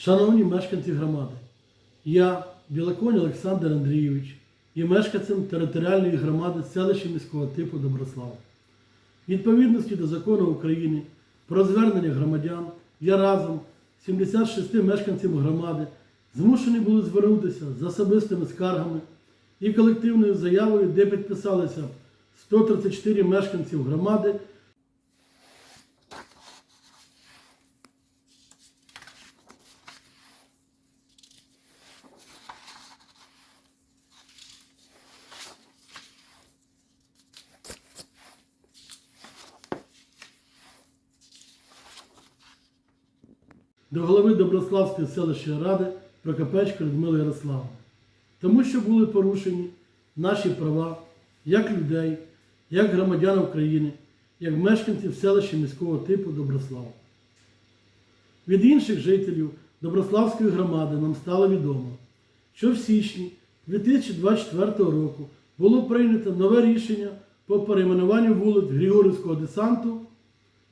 Шановні мешканці громади, я, Білоконь Олександр Андрійович, є мешканцем територіальної громади селища міського типу Доброслав. Відповідності до закону України про звернення громадян я разом з 76 мешканцями громади змушені були звернутися з особистими скаргами і колективною заявою, де підписалися 134 мешканців громади до голови Доброславської селищної ради Прокопечка Людмили Ярославовни. Тому що були порушені наші права як людей, як громадян України, як мешканців селища міського типу Доброслав. Від інших жителів Доброславської громади нам стало відомо, що в січні 2024 року було прийнято нове рішення по перейменуванню вулиць Григорівського десанту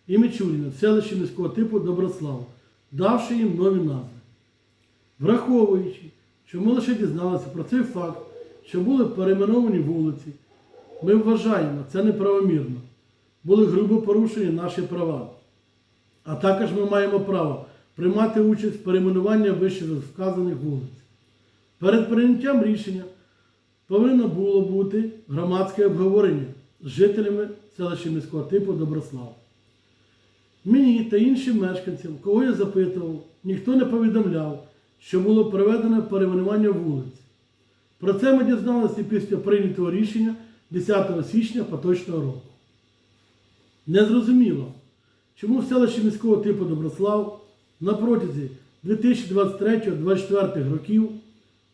і Мичуріна в селищі міського типу Доброслав, давши їм нові назви. Враховуючи, що ми лише дізналися про цей факт, що були перейменовані вулиці, ми вважаємо це неправомірно. Були грубо порушені наші права. А також ми маємо право приймати участь в перейменуванні вище вказаних вулиць. Перед прийняттям рішення повинно було бути громадське обговорення з жителями селища міського типу Доброслав. Мені та іншим мешканцям, кого я запитував, ніхто не повідомляв, що було проведено перейменування вулиць. Про це ми дізналися після прийнятого рішення 10 січня поточного року. Незрозуміло, чому в селищі міського типу Доброслав на протязі 2023-2024 років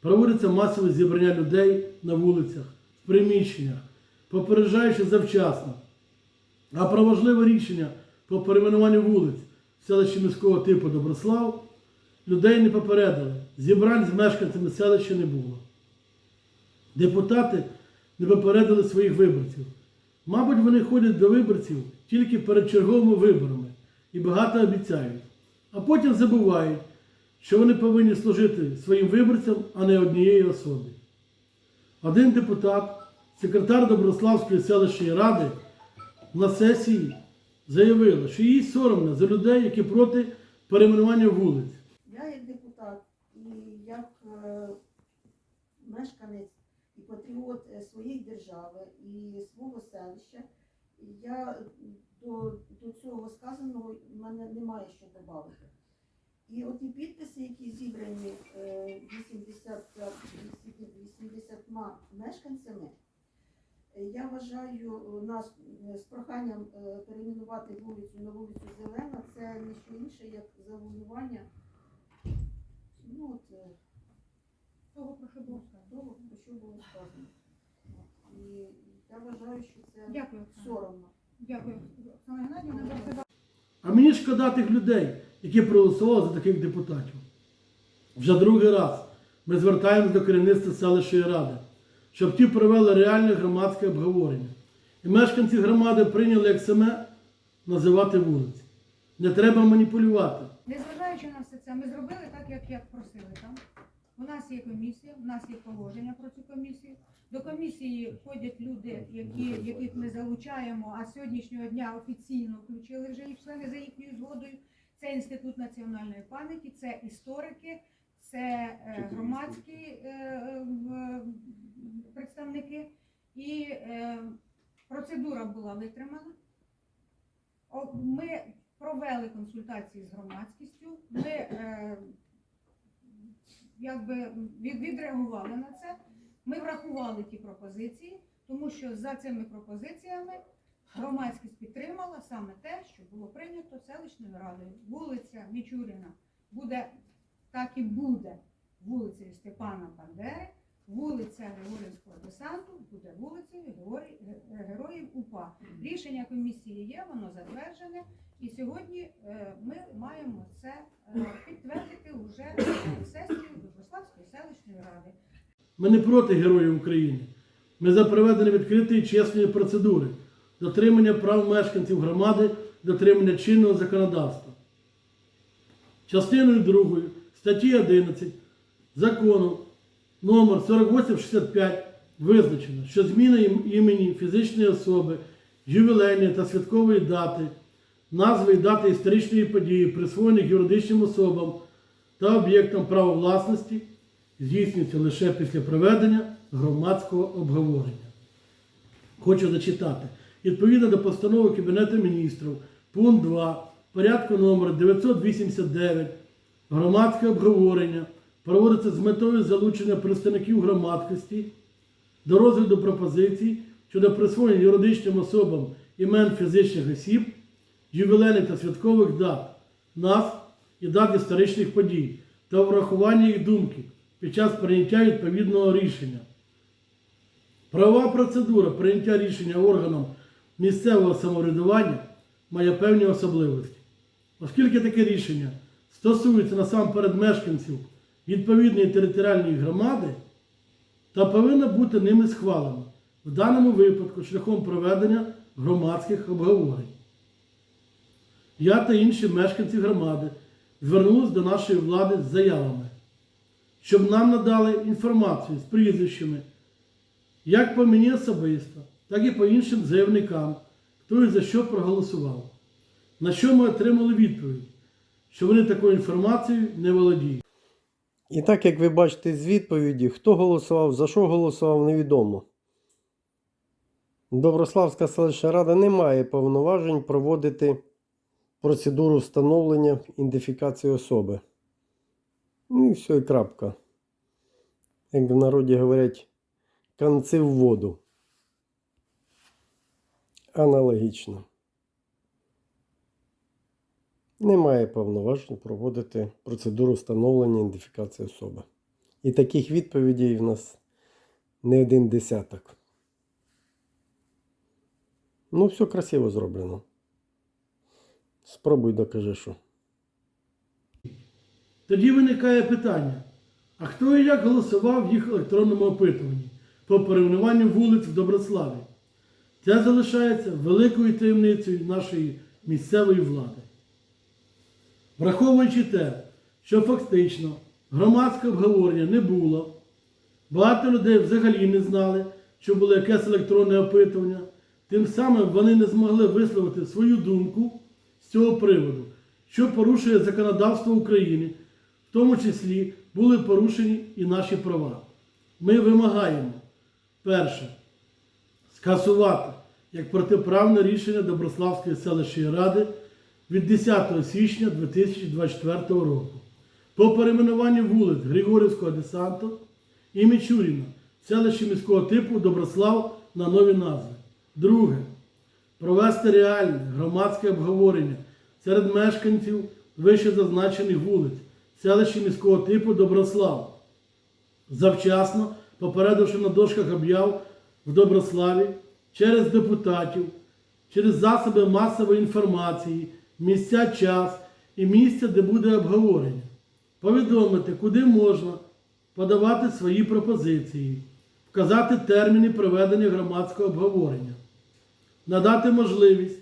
проводяться масове зібрання людей на вулицях, в приміщеннях, попереджаючи завчасно. А про важливе рішення по перейменуванню вулиць в селищі міського типу Доброслав людей не попередили. Зібрань з мешканцями селища не було. Депутати не попередили своїх виборців. Мабуть, вони ходять до виборців тільки перед черговими виборами і багато обіцяють, а потім забувають, що вони повинні служити своїм виборцям, а не однієї особі. Один депутат, секретар Доброславської селищної ради, на сесії заявила, що їй соромно за людей, які проти перейменування вулиць. Я як депутат і як е, мешканець і патріот е, своєї держави і свого селища, я до, до цього сказаного в мене немає що додати. І от ті підписи, які зібрані е, 80, 80 мешканцями, я вважаю е, нас е, з проханням е, перейменувати вулицю на вулицю Зелена, це не що інше, як завоювання Ну, от, Того, про що було сказано. того, про що було сказано. І я вважаю, що це Дякую. Соромно. Дякую. Оксана Геннадівна, за себе. А мені шкода тих людей, які проголосували за таких депутатів. Вже другий раз ми звертаємося до керівництва селищної ради, щоб ті провели реальне громадське обговорення. І мешканці громади прийняли як саме називати вулиці. Не треба маніпулювати. Незважаючи на все це, ми зробили так, як, як просили там. У нас є комісія, у нас є положення про цю комісію. До комісії ходять люди, які, яких ми залучаємо, а з сьогоднішнього дня офіційно включили вже їх члени за їхньою згодою. Це Інститут національної пам'яті, це історики, це е, громадські е, е, представники. І е, процедура була витримана. Ми провели консультації з громадськістю. Ми е, якби відреагували на це. Ми врахували ті пропозиції, тому що за цими пропозиціями громадськість підтримала саме те, що було прийнято селищною радою. Вулиця Мічуріна буде так і буде вулицею Степана Бандери, вулиця Григорівського десанту буде вулицею Героїв УПА. Рішення комісії є, воно затверджене. І сьогодні е, ми маємо це е, підтвердити вже на сесію Доброславської селищної ради. Ми не проти героїв України. Ми за проведення відкритої і чесної процедури, дотримання прав мешканців громади, дотримання чинного законодавства. Частиною другою статті 11 закону номер 4865 визначено, що зміна імені фізичної особи, ювілейної та святкової дати, назви і дати історичної події, присвоєних юридичним особам та об'єктам права власності, здійснюється лише після проведення громадського обговорення. Хочу зачитати. Відповідно до постанови Кабінету міністрів, пункт 2, порядку номер 989, громадське обговорення проводиться з метою залучення представників громадськості до розгляду пропозицій щодо присвоєння юридичним особам імен фізичних осіб, ювілейних та святкових дат, назв і дат історичних подій та врахування їх думки під час прийняття відповідного рішення. Правова процедура прийняття рішення органом місцевого самоврядування має певні особливості. Оскільки таке рішення стосується насамперед мешканців відповідної територіальної громади та повинно бути ними схвалено, в даному випадку шляхом проведення громадських обговорень. Я та інші мешканці громади звернулися до нашої влади з заявами, щоб нам надали інформацію з прізвищами як по мені особисто, так і по іншим заявникам, хто і за що проголосував. На що ми отримали відповідь, що вони такою інформацією не володіють. І так, як ви бачите з відповіді, хто голосував, за що голосував, невідомо. Доброславська селищна рада не має повноважень проводити процедуру встановлення ідентифікації особи. Ну і все, і крапка. Як в народі говорять, конці в воду. Аналогічно. Немає повноважень проводити процедуру встановлення ідентифікації особи. І таких відповідей в нас не один десяток. Ну, все красиво зроблено. Спробуй докажи, що. Тоді виникає питання: а хто і як голосував в їх електронному опитуванні по перейменуванню вулиць в Доброславі? Це залишається великою таємницею нашої місцевої влади. Враховуючи те, що фактично громадське обговорення не було, багато людей взагалі не знали, що було якесь електронне опитування, тим самим вони не змогли висловити свою думку з цього приводу, що порушує законодавство України, в тому числі були порушені і наші права. Ми вимагаємо, перше, скасувати як протиправне рішення Доброславської селищної ради від 10 січня 2024 року по перейменуванню вулиць Григорівського десанту і Мічуріна в селищі міського типу Доброслав на нові назви. Друге. Провести реальне громадське обговорення серед мешканців вище зазначених вулиць селищі міського типу Доброслав завчасно попередивши на дошках об'яв в Доброславі через депутатів, через засоби масової інформації, місця, час і місце, де буде обговорення, повідомити, куди можна подавати свої пропозиції, вказати терміни проведення громадського обговорення, надати можливість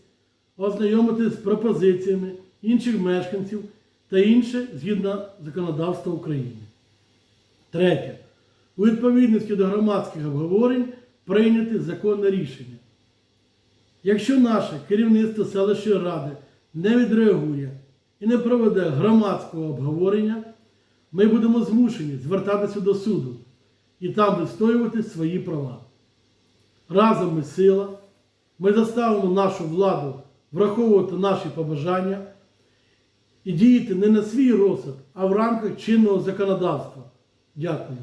ознайомитися з пропозиціями інших мешканців та інше згідно законодавства України. Третє. У відповідності до громадських обговорень прийняти законне рішення. Якщо наше керівництво селищної ради не відреагує і не проведе громадського обговорення, ми будемо змушені звертатися до суду і там відстоювати свої права. Разом ми сила, ми заставимо нашу владу враховувати наші побажання і діяти не на свій розсуд, а в рамках чинного законодавства. Дякую.